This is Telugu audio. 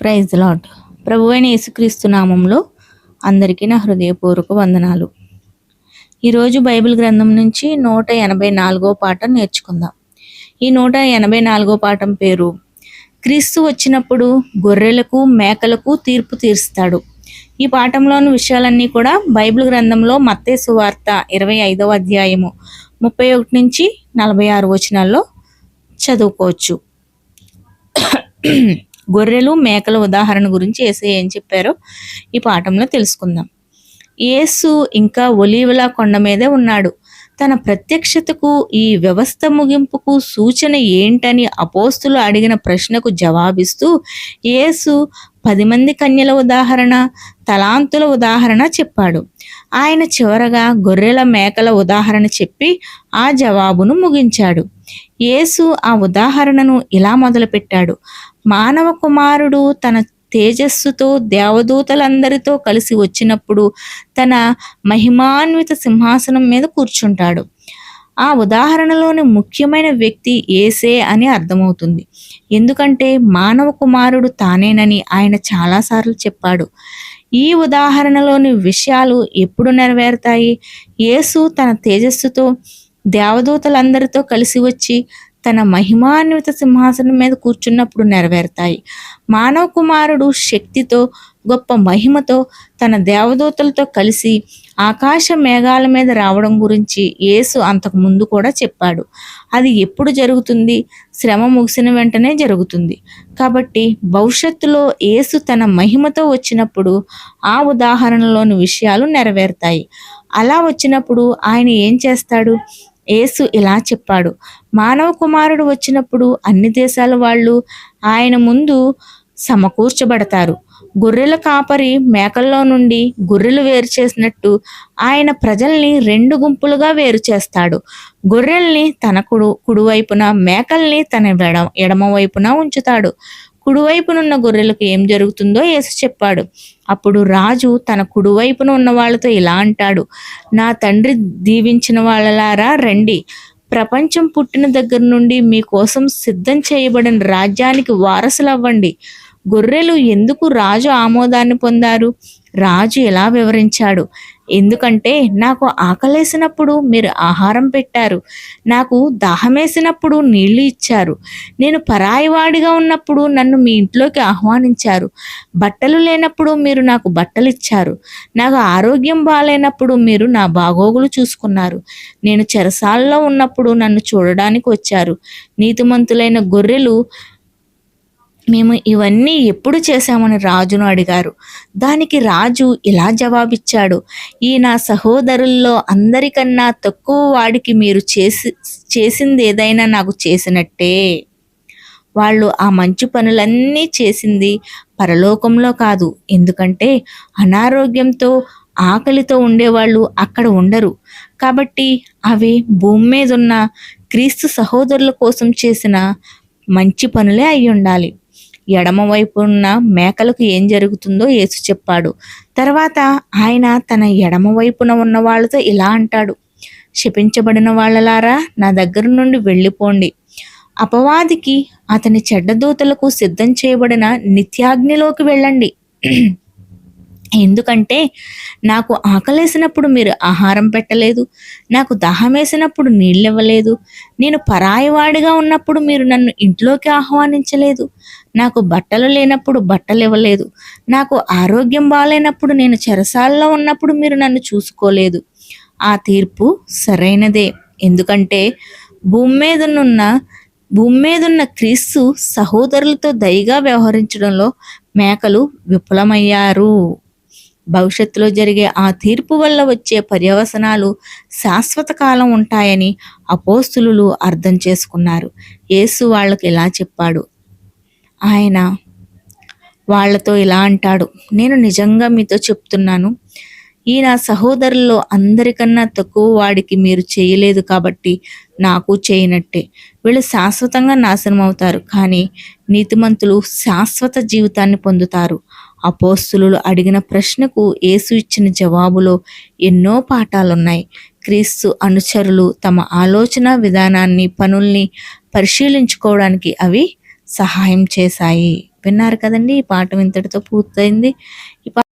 ప్రైజ్ లాడ్ ప్రభు అయిన యేసుక్రీస్తు నామంలో అందరికీ నా హృదయపూర్వక వందనాలు. ఈరోజు బైబిల్ గ్రంథం నుంచి నూట ఎనభై నాలుగో పాఠం నేర్చుకుందాం. ఈ నూట ఎనభై నాలుగో పాఠం పేరు క్రీస్తు వచ్చినప్పుడు గొర్రెలకు మేకలకు తీర్పు తీరుస్తాడు. ఈ పాఠంలోని విషయాలన్నీ కూడా బైబిల్ గ్రంథంలో మత్తే సువార్త ఇరవై ఐదవ అధ్యాయము ముప్పై ఒకటి నుంచి నలభై ఆరు వచనాల్లో చదువుకోవచ్చు. గొర్రెలు మేకల ఉదాహరణ గురించి ఏసై ఏం చెప్పారో ఈ పాఠంలో తెలుసుకుందాం. యేసు ఇంకా ఒలీవల కొండ మీదే ఉన్నాడు. తన ప్రత్యక్షతకు ఈ వ్యవస్థ ముగింపుకు సూచన ఏంటని అపోస్తులు అడిగిన ప్రశ్నకు జవాబిస్తూ యేసు పది మంది కన్యల ఉదాహరణ తలాంతుల ఉదాహరణ చెప్పాడు. ఆయన చివరగా గొర్రెల మేకల ఉదాహరణ చెప్పి ఆ జవాబును ముగించాడు. యేసు ఆ ఉదాహరణను ఇలా మొదలుపెట్టాడు. మానవ కుమారుడు తన తేజస్సుతో దేవదూతలందరితో కలిసి వచ్చినప్పుడు తన మహిమాన్విత సింహాసనం మీద కూర్చుంటాడు. ఆ ఉదాహరణలోని ముఖ్యమైన వ్యక్తి ఏసే అని అర్థమవుతుంది. ఎందుకంటే మానవ కుమారుడు తానేనని ఆయన చాలాసార్లు చెప్పాడు. ఈ ఉదాహరణలోని విషయాలు ఎప్పుడు నెరవేరుతాయి? యేసు తన తేజస్సుతో దేవదూతలందరితో కలిసి వచ్చి తన మహిమాన్విత సింహాసనం మీద కూర్చున్నప్పుడు నెరవేరుతాయి. మానవ కుమారుడు శక్తితో గొప్ప మహిమతో తన దేవదూతలతో కలిసి ఆకాశ మేఘాల మీద రావడం గురించి యేసు అంతకు ముందు కూడా చెప్పాడు. అది ఎప్పుడు జరుగుతుంది? శ్రమ ముగిసిన వెంటనే జరుగుతుంది. కాబట్టి భవిష్యత్తులో యేసు తన మహిమతో వచ్చినప్పుడు ఆ ఉదాహరణలోని విషయాలు నెరవేరుతాయి. అలా వచ్చినప్పుడు ఆయన ఏం చేస్తాడు? యేసు ఇలా చెప్పాడు మానవ కుమారుడు వచ్చినప్పుడు అన్ని దేశాల వాళ్ళు ఆయన ముందు సమకూర్చబడతారు. గొర్రెల కాపరి మేకల్లో నుండి గొర్రెలు వేరు చేసినట్టు ఆయన ప్రజల్ని రెండు గుంపులుగా వేరు చేస్తాడు. గొర్రెల్ని తన కుడు కుడివైపున మేకల్ని తన ఎడ ఎడమ ఎడమవైపున ఉంచుతాడు. కుడివైపునున్న గొర్రెలకు ఏం జరుగుతుందో యేసు చెప్పాడు. అప్పుడు రాజు తన కుడివైపున ఉన్న వాళ్ళతో ఇలా అంటాడు. నా తండ్రి దీవించిన వాళ్ళలారా రండి. ప్రపంచం పుట్టిన దగ్గర నుండి మీకోసం సిద్ధం చేయబడిన రాజ్యానికి వారసులు అవ్వండి గొర్రెలు ఎందుకు రాజు ఆమోదాన్ని పొందారు? రాజు ఎలా వివరించాడు? ఎందుకంటే నాకు ఆకలేసినప్పుడు మీరు ఆహారం పెట్టారు. నాకు దాహమేసినప్పుడు నీళ్ళు ఇచ్చారు. నేను పరాయివాడిగా ఉన్నప్పుడు నన్ను మీ ఇంట్లోకి ఆహ్వానించారు. బట్టలు లేనప్పుడు మీరు నాకు బట్టలు ఇచ్చారు. నాకు ఆరోగ్యం బాగాలేనప్పుడు మీరు నా బాగోగులు చూసుకున్నారు. నేను చెరసాల్లో ఉన్నప్పుడు నన్ను చూడడానికి వచ్చారు. నీతిమంతులైన గొర్రెలు మేము ఇవన్నీ ఎప్పుడు చేశామని రాజును అడిగారు. దానికి రాజు ఇలా జవాబిచ్చాడు. ఈ నా సహోదరుల్లో అందరికన్నా తక్కువ వాడికి మీరు చేసి చేసింది ఏదైనా నాకు చేసినట్టే. వాళ్ళు ఆ మంచి పనులన్నీ చేసింది పరలోకంలో కాదు. ఎందుకంటే అనారోగ్యంతో ఆకలితో ఉండేవాళ్ళు అక్కడ ఉండరు. కాబట్టి అవి భూమి మీద ఉన్న క్రీస్తు సహోదరుల కోసం చేసిన మంచి పనులే అయి ఉండాలి ఎడమవైపున్న ఉన్న మేకలకు ఏం జరుగుతుందో యేసు చెప్పాడు. తర్వాత ఆయన తన ఎడమవైపున ఉన్న వాళ్ళతో ఇలా అంటాడు. శపించబడిన వాళ్ళలారా నా దగ్గర నుండి వెళ్ళిపోండి. అపవాదికి అతని చెడ్డదూతలకు సిద్ధం చేయబడిన నిత్యాగ్నిలోకి వెళ్ళండి. ఎందుకంటే నాకు ఆకలేసినప్పుడు మీరు ఆహారం పెట్టలేదు నాకు దాహం వేసినప్పుడు నీళ్ళివ్వలేదు నేను పరాయివాడిగా ఉన్నప్పుడు మీరు నన్ను ఇంట్లోకి ఆహ్వానించలేదు నాకు బట్టలు లేనప్పుడు బట్టలు ఇవ్వలేదు నాకు ఆరోగ్యం బాగాలేనప్పుడు నేను చెరసాల్లో ఉన్నప్పుడు మీరు నన్ను చూసుకోలేదు. ఆ తీర్పు సరైనదే. ఎందుకంటే భూమి మీదనున్న భూమి మీదున్న క్రీస్తు సహోదరులతో దయగా వ్యవహరించడంలో మేకలు విఫలమయ్యారు. భవిష్యత్తులో జరిగే ఆ తీర్పు వల్ల వచ్చే పర్యవసనాలు శాశ్వత కాలం ఉంటాయని అపోస్తులు అర్థం చేసుకున్నారు. యేసు వాళ్ళకి ఇలా చెప్పాడు. ఆయన వాళ్ళతో ఇలా అంటాడు. నేను నిజంగా మీతో చెప్తున్నాను. ఈయన సహోదరుల్లో అందరికన్నా తక్కువ వాడికి మీరు చేయలేదు కాబట్టి నాకు చేయనట్టే. వీళ్ళు శాశ్వతంగా నాశనం అవుతారు కానీ నీతిమంతులు శాశ్వత జీవితాన్ని పొందుతారు. అపోస్తులు అడిగిన ప్రశ్నకు యేసు ఇచ్చిన జవాబులో ఎన్నో పాఠాలున్నాయి. క్రీస్తు అనుచరులు తమ ఆలోచన విధానాన్ని పనుల్ని పరిశీలించుకోవడానికి అవి సహాయం చేశాయి. విన్నారు కదండి ఈ పాఠం ఇంతటితో పూర్తయింది. ఈ పా-